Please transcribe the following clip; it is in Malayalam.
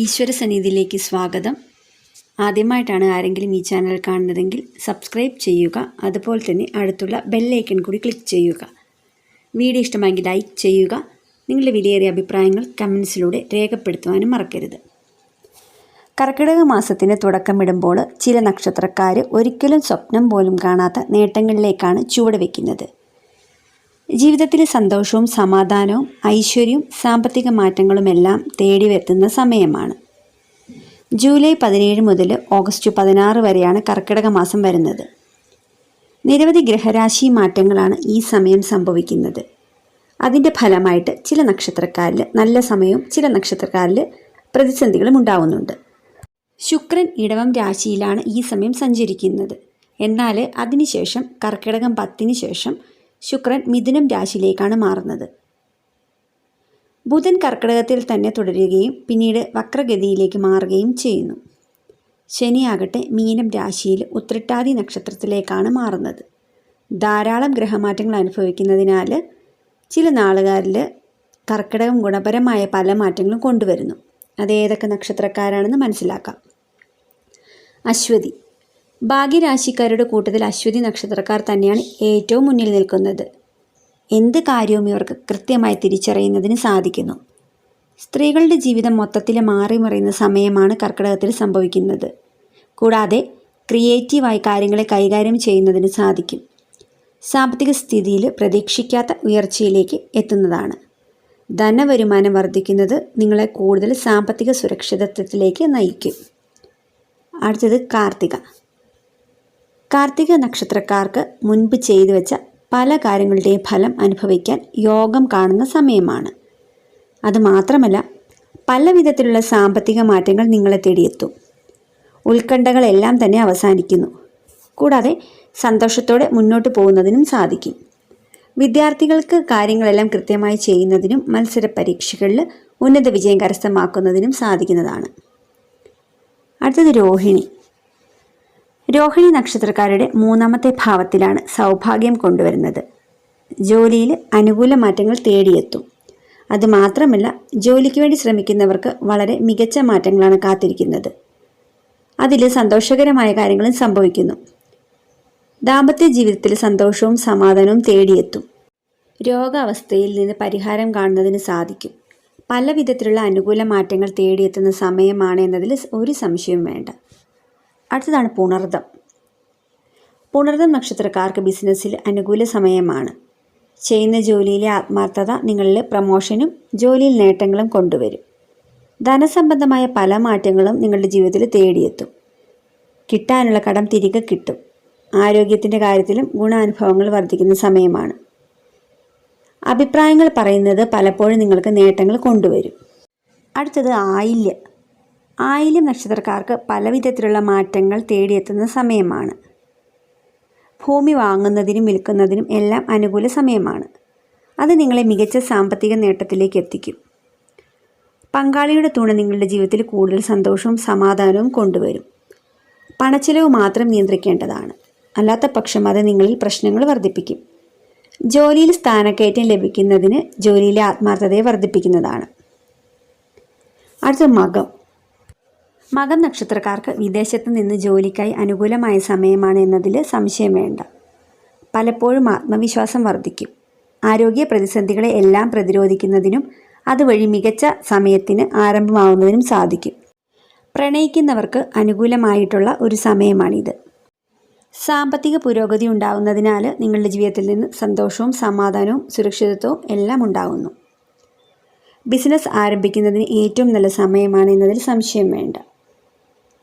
ഈശ്വര സന്നിധിയിലേക്ക് സ്വാഗതം. ആദ്യമായിട്ടാണ് ആരെങ്കിലും ഈ ചാനൽ കാണുന്നതെങ്കിൽ സബ്സ്ക്രൈബ് ചെയ്യുക. അതുപോലെ തന്നെ അടുത്തുള്ള ബെല്ലൈക്കൺ കൂടി ക്ലിക്ക് ചെയ്യുക. വീഡിയോ ഇഷ്ടമായെങ്കിൽ ലൈക്ക് ചെയ്യുക. നിങ്ങളുടെ വിലയേറിയ അഭിപ്രായങ്ങൾ കമൻസിലൂടെ രേഖപ്പെടുത്തുവാനും മറക്കരുത്. കർക്കിടക മാസത്തിന് തുടക്കമിടുമ്പോൾ ചില നക്ഷത്രക്കാർ ഒരിക്കലും സ്വപ്നം പോലും കാണാത്ത നേട്ടങ്ങളിലേക്കാണ് ചുവടുവെക്കുന്നത് ജീവിതത്തിൽ സന്തോഷവും സമാധാനവും ഐശ്വര്യവും സാമ്പത്തിക മാറ്റങ്ങളുമെല്ലാം തേടി വരുത്തുന്ന സമയമാണ്. ജൂലൈ പതിനേഴ് മുതൽ ഓഗസ്റ്റ് പതിനാറ് വരെയാണ് കർക്കിടക മാസം വരുന്നത്. നിരവധി ഗ്രഹരാശി മാറ്റങ്ങളാണ് ഈ സമയം സംഭവിക്കുന്നത്. അതിന്റെ ഫലമായിട്ട് ചില നക്ഷത്രക്കാരിൽ നല്ല സമയവും ചില നക്ഷത്രക്കാരിൽ പ്രതിസന്ധികളും ഉണ്ടാവുന്നുണ്ട്. ശുക്രൻ ഇടവം രാശിയിലാണ് ഈ സമയം സഞ്ചരിക്കുന്നത്. എന്നാൽ അതിനുശേഷം കർക്കിടകം പത്തിന് ശേഷം ശുക്രൻ മിഥുനം രാശിയിലേക്കാണ് മാറുന്നത്. ബുധൻ കർക്കിടകത്തിൽ തന്നെ തുടരുകയും പിന്നീട് വക്രഗതിയിലേക്ക് മാറുകയും ചെയ്യുന്നു. ശനിയാകട്ടെ മീനം രാശിയിൽ ഉത്രട്ടാതി നക്ഷത്രത്തിലേക്കാണ് മാറുന്നത്. ധാരാളം ഗ്രഹമാറ്റങ്ങൾ അനുഭവിക്കുന്നതിനാൽ ചില നാളുകാരിൽ കർക്കിടകം ഗുണപരമായ പല മാറ്റങ്ങളും കൊണ്ടുവരുന്നു. അത് ഏതൊക്കെ നക്ഷത്രക്കാരാണെന്ന് മനസ്സിലാക്കാം. അശ്വതി ഭാഗ്യരാശിക്കാരുടെ കൂട്ടത്തിൽ അശ്വതി നക്ഷത്രക്കാർ തന്നെയാണ് ഏറ്റവും മുന്നിൽ നിൽക്കുന്നത്. എന്ത് കാര്യവും ഇവർക്ക് കൃത്യമായി തിരിച്ചറിയുന്നതിന് സാധിക്കുന്നു. സ്ത്രീകളുടെ ജീവിതം മൊത്തത്തിൽ മാറി മറിയുന്ന സമയമാണ് കർക്കിടകത്തിൽ സംഭവിക്കുന്നത്. കൂടാതെ ക്രിയേറ്റീവായി കാര്യങ്ങളെ കൈകാര്യം ചെയ്യുന്നതിന് സാധിക്കും. സാമ്പത്തിക സ്ഥിതിയിൽ പ്രതീക്ഷിക്കാത്ത ഉയർച്ചയിലേക്ക് എത്തുന്നതാണ്. ധനവരുമാനം വർദ്ധിക്കുന്നത് നിങ്ങളെ കൂടുതൽ സാമ്പത്തിക സുരക്ഷിതത്വത്തിലേക്ക് നയിക്കും. അടുത്തത് കാർത്തിക. കാർത്തിക നക്ഷത്രക്കാർക്ക് മുൻപ് ചെയ്തു വെച്ച പല കാര്യങ്ങളുടെയും ഫലം അനുഭവിക്കാൻ യോഗം കാണുന്ന സമയമാണ്. അതുമാത്രമല്ല പല വിധത്തിലുള്ള സാമ്പത്തിക മാറ്റങ്ങൾ നിങ്ങളെ തേടിയെത്തും. ഉത്കണ്ഠകളെല്ലാം തന്നെ അവസാനിക്കുന്നു. കൂടാതെ സന്തോഷത്തോടെ മുന്നോട്ട് പോകുന്നതിനും സാധിക്കും. വിദ്യാർത്ഥികൾക്ക് കാര്യങ്ങളെല്ലാം കൃത്യമായി ചെയ്യുന്നതിനും മത്സര പരീക്ഷകളിൽ ഉന്നത വിജയം കരസ്ഥമാക്കുന്നതിനും സാധിക്കുന്നതാണ്. അടുത്തത് രോഹിണി. രോഹിണി നക്ഷത്രക്കാരുടെ മൂന്നാമത്തെ ഭാവത്തിലാണ് സൗഭാഗ്യം കൊണ്ടുവരുന്നത്. ജോലിയിൽ അനുകൂല മാറ്റങ്ങൾ തേടിയെത്തും. അതുമാത്രമല്ല ജോലിക്ക് വേണ്ടി ശ്രമിക്കുന്നവർക്ക് വളരെ മികച്ച മാറ്റങ്ങളാണ് കാത്തിരിക്കുന്നത്. അതിൽ സന്തോഷകരമായ കാര്യങ്ങളും സംഭവിക്കുന്നു. ദാമ്പത്യ ജീവിതത്തിൽ സന്തോഷവും സമാധാനവും തേടിയെത്തും. രോഗാവസ്ഥയിൽ നിന്ന് പരിഹാരം കാണുന്നതിന് സാധിക്കും. പല വിധത്തിലുള്ള അനുകൂല മാറ്റങ്ങൾ തേടിയെത്തുന്ന സമയമാണ് എന്നതിൽ ഒരു സംശയവും വേണ്ട. അടുത്തതാണ് പുണർദം. പുണർദം നക്ഷത്രക്കാർക്ക് ബിസിനസ്സിൽ അനുകൂല സമയമാണ്. ചെയ്യുന്ന ജോലിയിലെ ആത്മാർത്ഥത നിങ്ങളിൽ പ്രമോഷനും ജോലിയിൽ നേട്ടങ്ങളും കൊണ്ടുവരും. ധനസംബന്ധമായ പല മാറ്റങ്ങളും നിങ്ങളുടെ ജീവിതത്തിൽ തേടിയെത്തും. കിട്ടാനുള്ള കടം തിരികെ കിട്ടും. ആരോഗ്യത്തിന്റെ കാര്യത്തിലും ഗുണാനുഭവങ്ങൾ വർദ്ധിക്കുന്ന സമയമാണ്. അഭിപ്രായങ്ങൾ പറയുന്നത് പലപ്പോഴും നിങ്ങൾക്ക് നേട്ടങ്ങൾ കൊണ്ടുവരും. അടുത്തത് ആയില്യ. ആയില്യം നക്ഷത്രക്കാർക്ക് പലവിധത്തിലുള്ള മാറ്റങ്ങൾ തേടിയെത്തുന്ന സമയമാണ്. ഭൂമി വാങ്ങുന്നതിനും വിൽക്കുന്നതിനും എല്ലാം അനുകൂല സമയമാണ്. അത് നിങ്ങളെ മികച്ച സാമ്പത്തിക നേട്ടത്തിലേക്ക് എത്തിക്കും. പങ്കാളിയുടെ തുണ നിങ്ങളുടെ ജീവിതത്തിൽ കൂടുതൽ സന്തോഷവും സമാധാനവും കൊണ്ടുവരും. പണച്ചിലവ് മാത്രം നിയന്ത്രിക്കേണ്ടതാണ്. അല്ലാത്ത പക്ഷം അത് നിങ്ങളിൽ പ്രശ്നങ്ങൾ വർദ്ധിപ്പിക്കും. ജോലിയിൽ സ്ഥാനക്കയറ്റം ലഭിക്കുന്നതിന് ജോലിയിലെ ആത്മാർത്ഥതയെ വർദ്ധിപ്പിക്കുന്നതാണ്. അടുത്ത മകം. മകം നക്ഷത്രക്കാർക്ക് വിദേശത്ത് നിന്ന് ജോലിക്കായി അനുകൂലമായ സമയമാണ് എന്നതിൽ സംശയം വേണ്ട. പലപ്പോഴും ആത്മവിശ്വാസം വർദ്ധിക്കും. ആരോഗ്യ പ്രതിസന്ധികളെ എല്ലാം പ്രതിരോധിക്കുന്നതിനും അതുവഴി മികച്ച സമയത്തിന് ആരംഭമാവുന്നതിനും സാധിക്കും. പ്രണയിക്കുന്നവർക്ക് അനുകൂലമായിട്ടുള്ള ഒരു സമയമാണിത്. സാമ്പത്തിക പുരോഗതി ഉണ്ടാവുന്നതിനാൽ നിങ്ങളുടെ ജീവിതത്തിൽ നിന്ന് സന്തോഷവും സമാധാനവും സുരക്ഷിതത്വവും എല്ലാം ഉണ്ടാകുന്നു ബിസിനസ് ആരംഭിക്കുന്നതിന് ഏറ്റവും നല്ല സമയമാണ് എന്നതിൽ സംശയം വേണ്ട.